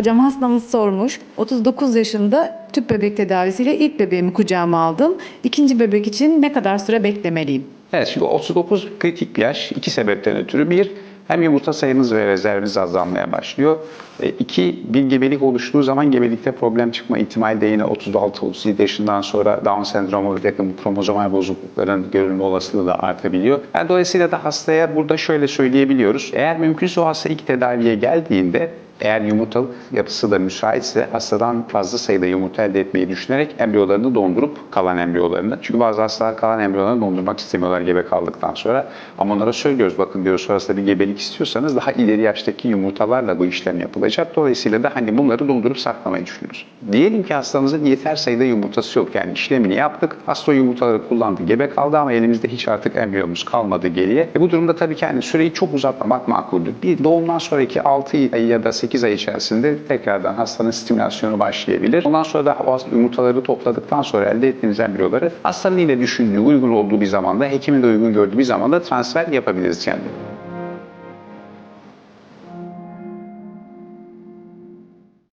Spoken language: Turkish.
Hocam hastamız sormuş. 39 yaşında tüp bebek tedavisiyle ilk bebeğimi kucağıma aldım. İkinci bebek için ne kadar süre beklemeliyim? Evet şimdi 39 kritik yaş. iki sebepten ötürü. Bir, hem yumurta sayınız ve rezerviniz azalmaya başlıyor. E, iki, bir gebelik oluştuğu zaman gebelikte problem çıkma ihtimali de yine 36-37 yaşından sonra Down sendromu ve yakın kromozomal bozuklukların görülme olasılığı da artabiliyor. Yani dolayısıyla da hastaya burada şöyle söyleyebiliyoruz. Eğer mümkünse o hasta ilk tedaviye geldiğinde eğer yumurtalık yapısı da müsaitse hastadan fazla sayıda yumurta elde etmeyi düşünerek embriyolarını dondurup kalan embriyolarını. Çünkü bazı hastalar kalan embriyolarını dondurmak istemiyorlar gebe kaldıktan sonra. Ama onlara söylüyoruz bakın diyoruz sonrasında bir gebelik istiyorsanız daha ileri yaştaki yumurtalarla bu işlem yapılacak. Dolayısıyla da hani bunları dondurup saklamayı düşünüyoruz. Diyelim ki hastamızın yeter sayıda yumurtası yok. Yani işlemini yaptık. Hasta yumurtaları kullandı. Gebe kaldı ama elimizde hiç artık embriyomuz kalmadı geriye. E bu durumda tabii ki hani süreyi çok uzatmamak makuldür. Bir doğumdan sonraki 6 ay ya da 8 ay içerisinde tekrardan hastanın stimülasyonu başlayabilir. Ondan sonra da yumurtaları topladıktan sonra elde ettiğimiz embriyoları hastanın yine düşündüğü, uygun olduğu bir zamanda, hekimin de uygun gördüğü bir zamanda transfer yapabiliriz kendine.